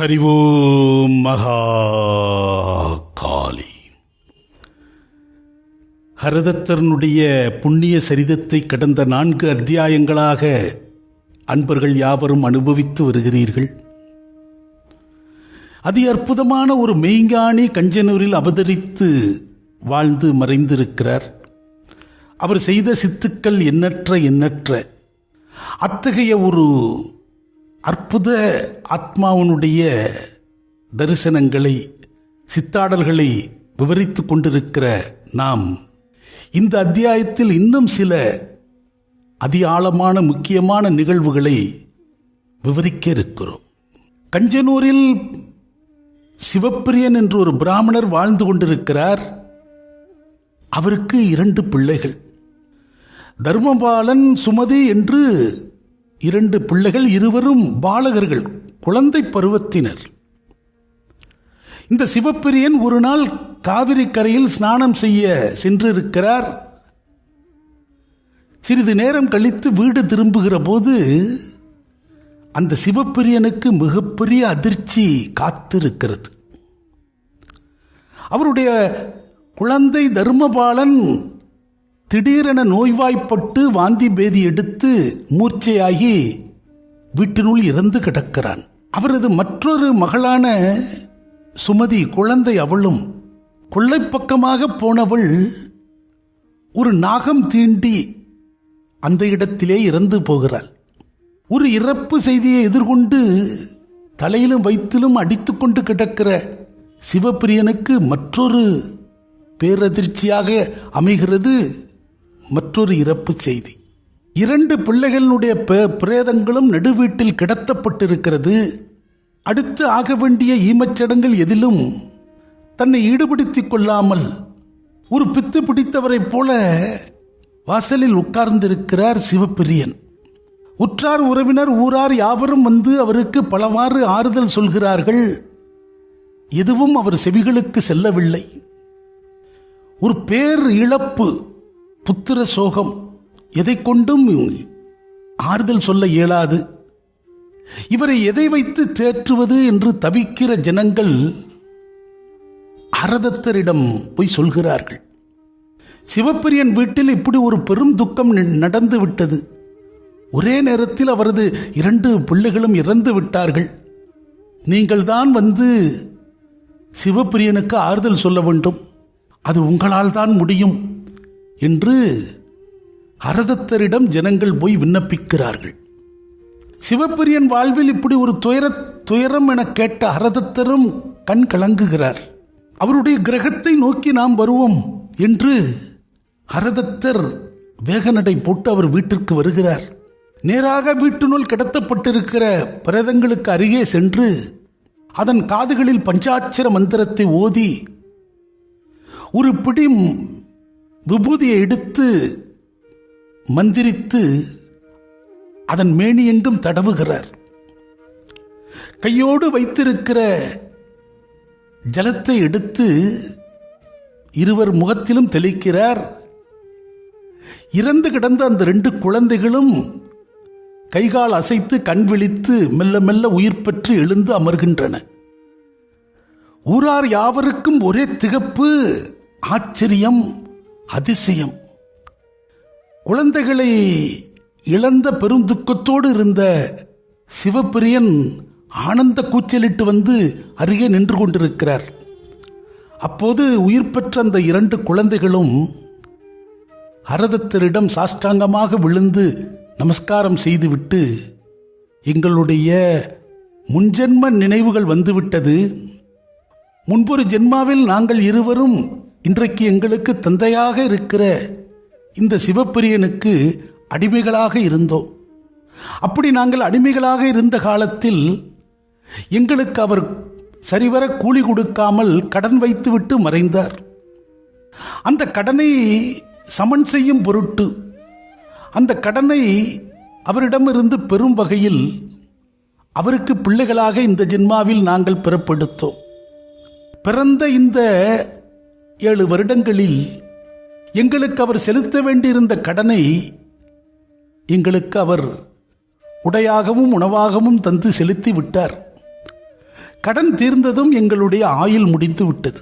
ஹரிவோம் மகா காளி ஹரதத்தரனுடைய புண்ணிய சரிதத்தை கடந்த நான்கு அத்தியாயங்களாக அன்பர்கள் யாவரும் அனுபவித்து வருகிறீர்கள். அதி அற்புதமான ஒரு மெய்ஞானி கஞ்சனூரில் அவதரித்து வாழ்ந்து மறைந்திருக்கிறார். அவர் செய்த சித்துக்கள் எண்ணற்ற எண்ணற்ற. அத்தகைய ஒரு அற்புத ஆத்மாவனுடைய தரிசனங்களை சித்தாடல்களை விவரித்து கொண்டிருக்கிற நாம் இந்த அத்தியாயத்தில் இன்னும் சில அதி ஆழமான முக்கியமான நிகழ்வுகளை விவரிக்க இருக்கிறோம். கஞ்சனூரில் சிவப்பிரியன் என்று ஒரு பிராமணர் வாழ்ந்து கொண்டிருக்கிறார். அவருக்கு இரண்டு பிள்ளைகள். தர்மபாலன் சுமதி என்று இரண்டு பிள்ளைகள் இருவரும் பாலகர்கள் குழந்தை பருவத்தினர். இந்த சிவப்பிரியன் ஒரு நாள் காவிரி கரையில் ஸ்நானம் செய்ய சென்றிருக்கிறார். சிறிது நேரம் கழித்து வீடு திரும்புகிற போது அந்த சிவப்பிரியனுக்கு மிகப்பெரிய அதிர்ச்சி காத்திருக்கிறது. அவருடைய குழந்தை தர்மபாலன் திடீரென நோய்வாய்ப்பட்டு வாந்தி பேதி எடுத்து மூர்ச்சையாகி வீட்டினுள் இறந்து கிடக்கிறான். அவரது மற்றொரு மகளான சுமதி குழந்தை அவளும் கொள்ளைப்பக்கமாக போனவள் ஒரு நாகம் தீண்டி அந்த இடத்திலே இறந்து போகிறாள். ஒரு இறப்பு செய்தியை எதிர்கொண்டு தலையிலும் வயிற்றிலும் அடித்துக்கொண்டு கிடக்கிற சிவப்பிரியனுக்கு மற்றொரு பேரதிர்ச்சியாக அமைகிறது. மற்றொரு இறப்பு செய்தி. இரண்டு பிள்ளைகளினுடைய பிரேதங்களும் நெடுவீட்டில் கிடத்தப்பட்டிருக்கிறது. அடுத்து ஆக வேண்டிய ஈமச்சடங்கள் எதிலும் தன்னை ஈடுபடுத்திக் கொள்ளாமல் ஒரு பித்து பிடித்தவரைப் போல வாசலில் உட்கார்ந்திருக்கிறார் சிவப்பிரியன். உற்றார் உறவினர் ஊரார் யாவரும் வந்து அவருக்கு பலவாறு ஆறுதல் சொல்கிறார்கள். எதுவும் அவர் செவிகளுக்கு செல்லவில்லை. ஒரு பேர் இழப்பு புத்திர சோகம் எதை கொண்டும் ஆறுதல் சொல்ல இயலாது. இவரை எதை வைத்து தேற்றுவது என்று தவிக்கிற ஜனங்கள் அரதத்தரிடம் போய் சொல்கிறார்கள். சிவப்பிரியன் வீட்டில் இப்படி ஒரு பெரும் துக்கம் நடந்து விட்டது. ஒரே நேரத்தில் அவரது இரண்டு பிள்ளைகளும் இறந்து விட்டார்கள். நீங்கள்தான் வந்து சிவப்பிரியனுக்கு ஆறுதல் சொல்ல வேண்டும். அது உங்களால் தான் முடியும். என்று அரதத்தரிடம் ஜனங்கள் போய் விண்ணப்பிக்கிறார்கள். சிவப்பிரியன் வாழ்வில் இப்படி ஒரு துயர துயரம் என கேட்ட அரதத்தரும் கண் கலங்குகிறார். அவருடைய கிரகத்தை நோக்கி நாம் வருவோம் என்று அரதத்தர் வேகநடை போட்டு அவர் வீட்டிற்கு வருகிறார். நேராக வீட்டினுள் கிடத்தப்பட்டிருக்கிற பிரேதங்களுக்கு அருகே சென்று அதன் காதுகளில் பஞ்சாட்சர மந்திரத்தை ஓதி ஒரு பிடி விபூதியை எடுத்து மந்திரித்து அதன் மேனியெங்கும் தடவுகிறார். கையோடு வைத்திருக்கிற ஜலத்தை எடுத்து இருவர் முகத்திலும் தெளிக்கிறார். இறந்து கிடந்த அந்த ரெண்டு குழந்தைகளும் கைகால் அசைத்து கண் விழித்து மெல்ல மெல்ல உயிர் பெற்று எழுந்து அமர்கின்றன. ஊரார் யாவருக்கும் ஒரே திகப்பு ஆச்சரியம் அதிசயம். குழந்தைகளை இழந்த பெருந்துக்கத்தோடு இருந்த சிவப்பிரியன் ஆனந்த கூச்சலிட்டு வந்து அருகே நின்று கொண்டிருக்கிறார். அப்போது உயிர் பெற்ற அந்த இரண்டு குழந்தைகளும் அரதத்தரிடம் சாஷ்டாங்கமாக விழுந்து நமஸ்காரம் செய்துவிட்டு எங்களுடைய முன்ஜென்ம நினைவுகள் வந்துவிட்டது. முன்பொரு ஜென்மாவில் நாங்கள் இருவரும் இன்றைக்கு எங்களுக்கு தந்தையாக இருக்கிற இந்த சிவப்பிரியனுக்கு அடிமைகளாக இருந்தோம். அப்படி நாங்கள் அடிமைகளாக இருந்த காலத்தில் எங்களுக்கு அவர் சரிவர கூலி கொடுக்காமல் கடன் வைத்துவிட்டு மறைந்தார். அந்த கடனை சமன் செய்யும் பொருட்டு அந்த கடனை அவரிடமிருந்து பெறும் வகையில் அவருக்கு பிள்ளைகளாக இந்த ஜென்மாவில் நாங்கள் பிறப்பெடுத்தோம். பிறந்த இந்த ஏழு வருடங்களில் எங்களுக்கு அவர் செலுத்த வேண்டியிருந்த கடனை எங்களுக்கு அவர் உடையாகவும் உணவாகவும் தந்து செலுத்தி விட்டார். கடன் தீர்ந்ததும் எங்களுடைய ஆயுள் முடிந்து விட்டது.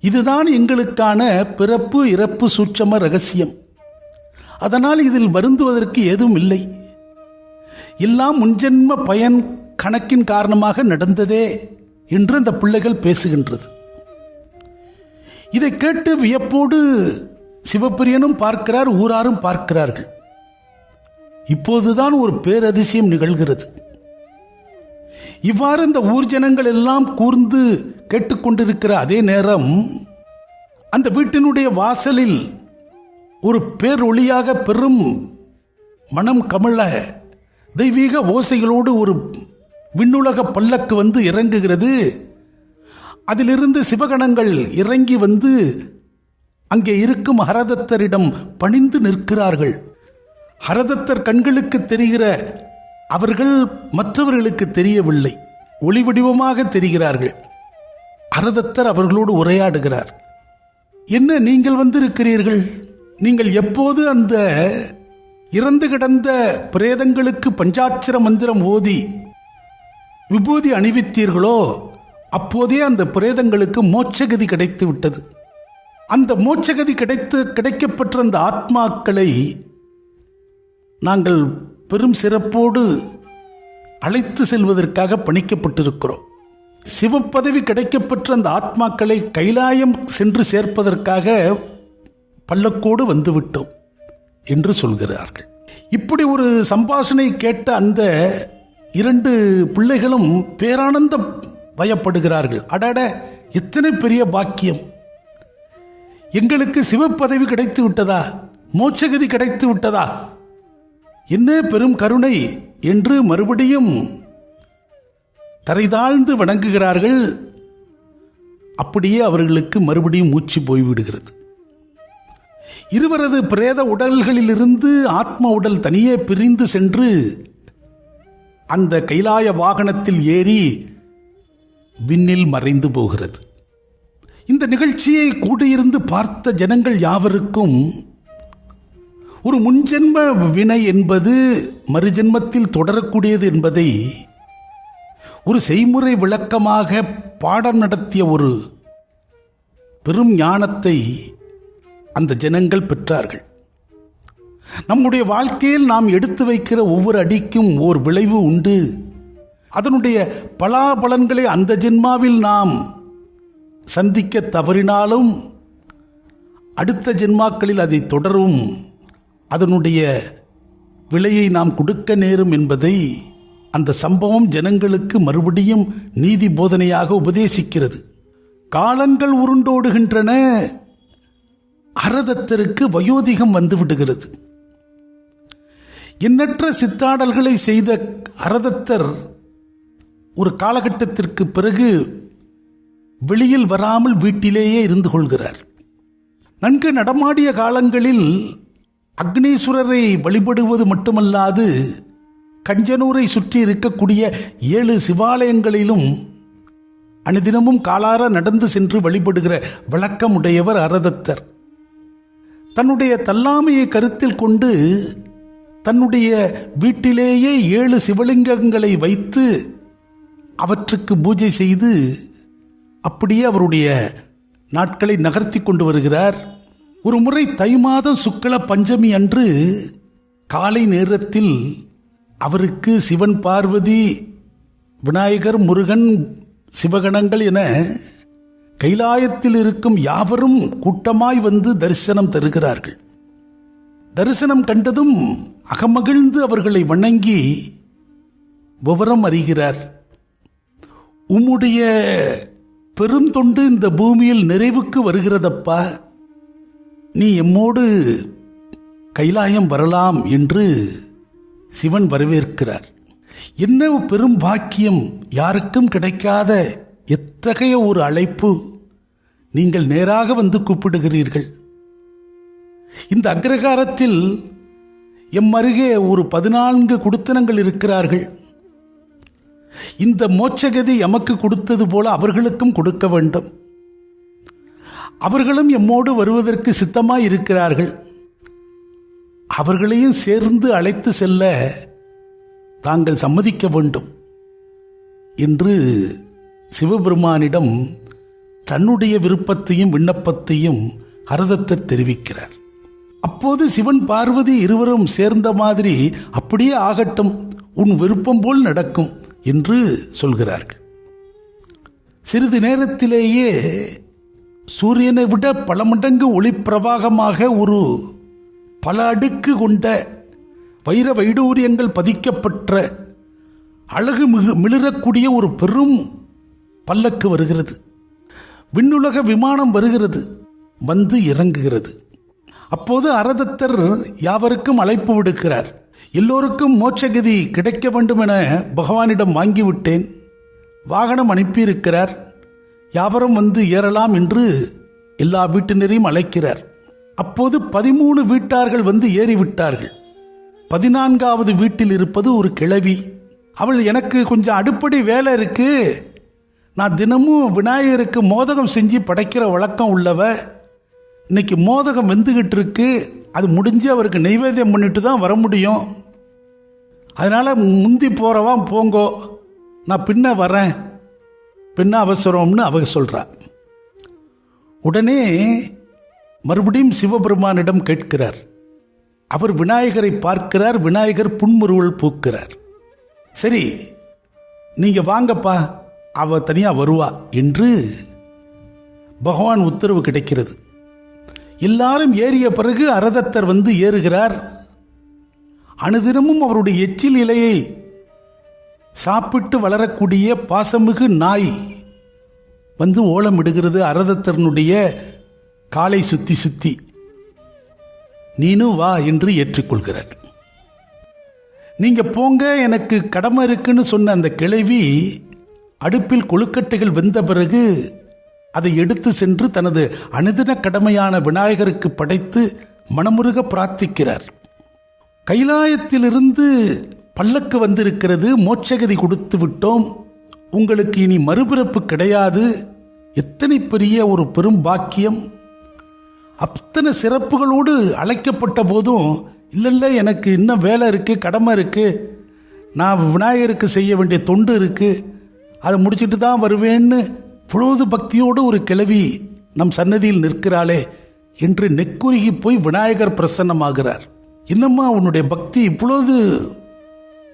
இதுதான் எங்களுக்கான பிறப்பு இறப்பு சூட்சம ரகசியம். அதனால் இதில் வருந்துவதற்கு ஏதும் இல்லை. எல்லாம் முன்ஜென்ம பயன் கணக்கின் காரணமாக நடந்ததே என்று அந்த பிள்ளைகள் பேசுகின்றது. இதை கேட்டு வியப்போடு சிவப்பிரியனும் பார்க்கிறார் ஊராரும் பார்க்கிறார்கள். இப்போதுதான் ஒரு பேரதிசயம் நிகழ்கிறது. இவ்வாறு இந்த ஊர் ஜனங்கள் எல்லாம் கூர்ந்து கேட்டுக்கொண்டிருக்கிற அதே நேரம் அந்த வீட்டினுடைய வாசலில் ஒரு பேரொளியாக பெரும் மனம் கமழ தெய்வீக ஓசைகளோடு ஒரு விண்ணுலக பல்லக்கு வந்து இறங்குகிறது. அதிலிருந்து சிவகணங்கள் இறங்கி வந்து அங்கே இருக்கும் ஹரதத்தரிடம் பணிந்து நிற்கிறார்கள். ஹரதத்தர் கண்களுக்கு தெரிகிற அவர்கள் மற்றவர்களுக்கு தெரியவில்லை. ஒளி வடிவமாக தெரிகிறார்கள். ஹரதத்தர் அவர்களோடு உரையாடுகிறார். என்ன நீங்கள் வந்திருக்கிறீர்கள்? நீங்கள் எப்போது அந்த இறந்து கிடந்த பிரேதங்களுக்கு பஞ்சாட்சர மந்திரம் ஓதி விபூதி அணிவித்தீர்களோ? அப்போதே அந்த பிரேதங்களுக்கு மோட்சகதி கிடைத்து விட்டது. அந்த மோட்சகதி கிடைத்து கிடைக்கப்பெற்ற அந்த ஆத்மாக்களை நாங்கள் பெரும் சிறப்போடு அழைத்து செல்வதற்காக பணிக்கப்பட்டிருக்கிறோம். சிவப்பதவி கிடைக்கப்பெற்ற அந்த ஆத்மாக்களை கைலாயம் சென்று சேர்ப்பதற்காக பல்லக்கோடு வந்துவிட்டோம் என்று சொல்கிறார்கள். இப்படி ஒரு சம்பாஷணை கேட்ட அந்த இரண்டு பிள்ளைகளும் பேரானந்த பயப்படுகிறார்கள். அடட எத்தனை பெரிய பாக்கியம். எங்களுக்கு சிவப்பதவி கிடைத்து விட்டதா மோட்சகதி கிடைத்து விட்டதா என்ன பெரும் கருணை என்று மறுபடியும் தரைதாழ்ந்து வணங்குகிறார்கள். அப்படியே அவர்களுக்கு மறுபடியும் மூச்சு போய்விடுகிறது. இருவரது பிரேத உடல்களிலிருந்து ஆத்ம உடல் தனியே பிரிந்து சென்று அந்த கைலாய வாகனத்தில் ஏறி விண்ணில் மறைந்து போகிறது. இந்த நிகழ்ச்சியை கூடியிருந்து பார்த்த ஜனங்கள் யாவருக்கும் ஒரு முன்ஜென்ம வினை என்பது மறுஜென்மத்தில் தொடரக்கூடியது என்பதை ஒரு செய்முறை விளக்கமாக பாடம் நடத்திய ஒரு பெரும் ஞானத்தை அந்த ஜனங்கள் பெற்றார்கள். நம்முடைய வாழ்க்கையில் நாம் எடுத்து வைக்கிற ஒவ்வொரு அடிக்கும் ஓர் விளைவு உண்டு. அதனுடைய பலாபலன்களை அந்த ஜென்மாவில் நாம் சந்திக்க தவறினாலும் அடுத்த ஜென்மாக்களில் அதை தொடரும். அதனுடைய விலையை நாம் கொடுக்க நேரும் என்பதை அந்த சம்பவம் ஜனங்களுக்கு மறுபடியும் நீதி போதனையாக உபதேசிக்கிறது. காலங்கள் உருண்டோடுகின்றன. அரதத்தருக்கு வயோதிகம் வந்து விடுகிறது. எண்ணற்ற சித்தாடல்களை செய்த அரதத்தர் ஒரு காலகட்டத்திற்கு பிறகு வெளியில் வராமல் வீட்டிலேயே இருந்து கொள்கிறார். நன்கு நடமாடிய காலங்களில் அக்னீஸ்வரரை வழிபடுவது மட்டுமல்லாது கஞ்சனூரை சுற்றி இருக்கக்கூடிய ஏழு சிவாலயங்களிலும் அனுதினமும் காலார நடந்து சென்று வழிபடுகிற வழக்கமுடையவர் அரதத்தர் தன்னுடைய தல்லாமையை கருத்தில் கொண்டு தன்னுடைய வீட்டிலேயே ஏழு சிவலிங்கங்களை வைத்து அவற்றுக்கு பூஜை செய்து அப்படியே அவருடைய நாட்களை நகர்த்தி கொண்டு வருகிறார். ஒரு முறை தை மாதம் சுக்கல பஞ்சமி அன்று காலை நேரத்தில் அவருக்கு சிவன் பார்வதி விநாயகர் முருகன் சிவகணங்கள் என கைலாயத்தில் இருக்கும் யாவரும் கூட்டமாய் வந்து தரிசனம் தருகிறார்கள். தரிசனம் கண்டதும் அகமகிழ்ந்து அவர்களை வணங்கி விவரம் அறிகிறார். உம்முடைய பெரும் தொண்டு இந்த பூமியில் நிறைவுக்கு வருகிறதப்பா? நீ எம்மோடு கைலாயம் வரலாம் என்று சிவன் வரவேற்கிறார். என்ன பெரும் பாக்கியம் யாருக்கும் கிடைக்காத எத்தகைய ஒரு அழைப்பு நீங்கள் நேராக வந்து கூப்பிடுகிறீர்கள். இந்த அக்ரகாரத்தில் எம் அருகே ஒரு பதினான்கு குடுத்தனங்கள் இருக்கிறார்கள். இந்த மோட்சகதி எமக்கு கொடுத்தது போல அவர்களுக்கும் கொடுக்க வேண்டும். அவர்களும் எம்மோடு வருவதற்கு சித்தமாக இருக்கிறார்கள். அவர்களையும் சேர்ந்து அழைத்து செல்ல தாங்கள் சம்மதிக்க வேண்டும் என்று சிவபெருமானிடம் தன்னுடைய விருப்பத்தையும் விண்ணப்பத்தையும் ஹரதத்தர் தெரிவிக்கிறார். அப்போது சிவன் பார்வதி இருவரும் சேர்ந்த மாதிரி அப்படியே ஆகட்டும் உன் விருப்பம் போல் நடக்கும். என்று சொல்கிறார்கள். சிறிது நேரத்திலேயே சூரியனை விட பல மடங்கு ஒளி பிரவாகமாக ஒரு பல அடுக்கு கொண்ட வைர வைடூரியங்கள் பதிக்கப்பட்ட அழகு மிகு மிளிரக்கூடிய ஒரு பெரும் பல்லக்கு வருகிறது. விண்ணுலக விமானம் வருகிறது வந்து இறங்குகிறது. அப்போது அரதத்தர் யாவருக்கும் அழைப்பு விடுக்கிறார். எல்லோருக்கும் மோட்சகதி கிடைக்க வேண்டும் என பகவானிடம் வாங்கிவிட்டேன். வாகனம் அனுப்பியிருக்கிறார். யாவரும் வந்து ஏறலாம் என்று எல்லா வீட்டினரையும் அழைக்கிறார். அப்போது பதிமூணு வீட்டார்கள் வந்து ஏறிவிட்டார்கள். பதினான்காவது வீட்டில் இருப்பது ஒரு கிழவி. அவள் எனக்கு கொஞ்சம் அடுப்படி வேலை இருக்கு. நான் தினமும் விநாயகருக்கு மோதகம் செஞ்சு படைக்கிற வழக்கம் உள்ளவ. இன்னைக்கு மோதகம் வெந்துகிட்டு இருக்கு. அது முடிஞ்சு அவருக்கு நைவேத்தியம் பண்ணிட்டு தான் வர முடியும். அதனால் முந்தி போகிறவா போங்கோ. நான் பின்ன வரேன். பின்ன அவசரம்னு அவ சொல்றா உடனே மறுபடியும் சிவபெருமானிடம் கேட்கிறார். அவர் விநாயகரை பார்க்கிறார் விநாயகர் புன்முறுவல் பூக்கிறார். சரி நீங்கள் வாங்கப்பா அவ தனியாக வருவா என்று பகவான் உத்தரவு கிடைக்கிறது. எல்லாரும் ஏறிய பிறகு அரதத்தர் வந்து ஏறுகிறார். அணுதினமும் அவருடைய எச்சில் இலையை சாப்பிட்டு வளரக்கூடிய பாசமிகு நாய் வந்து ஓலமிடுகிறது அரதத்தரனுடைய காலை சுத்தி சுத்தி. நீனும் வா என்று ஏற்றுக்கொள்கிறார். நீங்க போங்க எனக்கு கடமை இருக்குன்னு சொன்ன அந்த கிழவி அடுப்பில் கொழுக்கட்டைகள் வெந்த பிறகு அதை எடுத்து சென்று தனது அனுதின கடமையான விநாயகருக்கு படைத்து மனமுருக பிரார்த்திக்கிறார். கைலாயத்திலிருந்து பல்லக்கு வந்திருக்கிறது மோட்சகதி கொடுத்து விட்டோம். உங்களுக்கு இனி மறுபிறப்பு கிடையாது. எத்தனை பெரிய ஒரு பெரும் பாக்கியம். அத்தனை சிறப்புகளோடு அழைக்கப்பட்ட போதும் இல்லை இல்லை எனக்கு இன்னும் வேலை இருக்குது கடமை இருக்குது நான் விநாயகருக்கு செய்ய வேண்டிய தொண்டு இருக்குது அதை முடிச்சுட்டு தான் வருவேன்னு பொழுது பக்தியோடு ஒரு கிழவி நம் சன்னதியில் நிற்கிறாளே என்று நெக்குருகி போய் விநாயகர் பிரசன்னமாகிறார். என்னம்மா உன்னுடைய பக்தி இப்பொழுது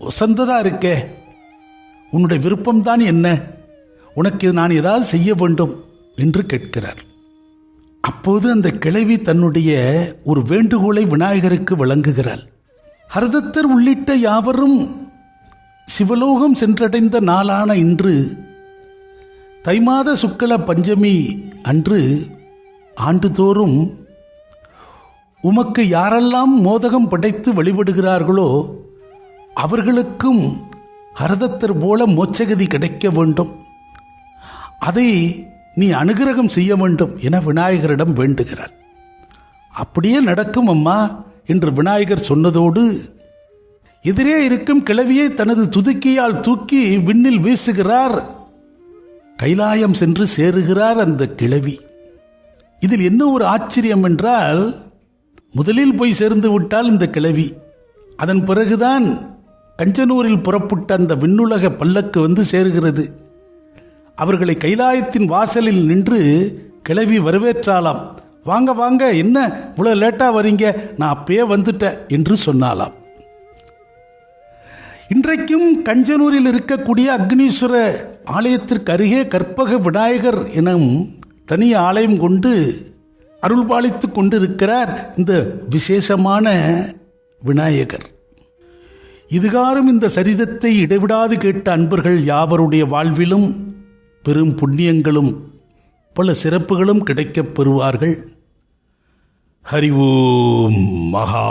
உசந்ததா இருக்கே? உன்னுடைய விருப்பம்தான் என்ன? உனக்கு நான் ஏதாவது செய்ய வேண்டும்? என்று கேட்கிறார். அப்போது அந்த கிழவி தன்னுடைய ஒரு வேண்டுகோளை விநாயகருக்கு வழங்குகிறாள். ஹரதத்தர் உள்ளிட்ட யாவரும் சிவலோகம் சென்றடைந்த நாளான இன்று தைமாத சுக்கல பஞ்சமி அன்று ஆண்டுதோறும் உமக்கு யாரெல்லாம் மோதகம் படைத்து வழிபடுகிறார்களோ அவர்களுக்கும் ஹரதத்தர் போல மோட்சகதி கிடைக்க வேண்டும். அதை நீ அனுகிரகம் செய்ய வேண்டும் என விநாயகரிடம் வேண்டுகிறாள். அப்படியே நடக்கும் அம்மா என்று விநாயகர் சொன்னதோடு எதிரே இருக்கும் கிழவியை தனது துதுக்கியால் தூக்கி விண்ணில் வீசுகிறார் கைலாயம் சென்று சேருகிறார் அந்த கிழவி. இதில் என்ன ஒரு ஆச்சரியம் என்றால் முதலில் போய் சேர்ந்து விட்டால் இந்த கிழவி. அதன் பிறகுதான் கஞ்சனூரில் புறப்பட்ட அந்த விண்ணுலக பல்லக்கு வந்து சேருகிறது. அவர்களை கைலாயத்தின் வாசலில் நின்று கிளவி வரவேற்றாலாம் வாங்க வாங்க என்ன இவ்வளோ லேட்டாக வரீங்க? நான் அப்பயே வந்துட்டேன் என்று சொன்னாலாம் இன்றைக்கும் கஞ்சனூரில் இருக்கக்கூடிய அக்னீஸ்வர ஆலயத்திற்கு அருகே கற்பக விநாயகர் எனும் தனி ஆலயம் கொண்டு அருள்பாலித்து கொண்டிருக்கிறார் இந்த விசேஷமான விநாயகர். இதுகாரும் இந்த சரிதத்தை இடைவிடாது கேட்ட அன்பர்கள் யாவருடைய வாழ்விலும் பெரும் புண்ணியங்களும் பல சிறப்புகளும் கிடைக்கப் பெறுவார்கள். ஹரி ஓம் மகா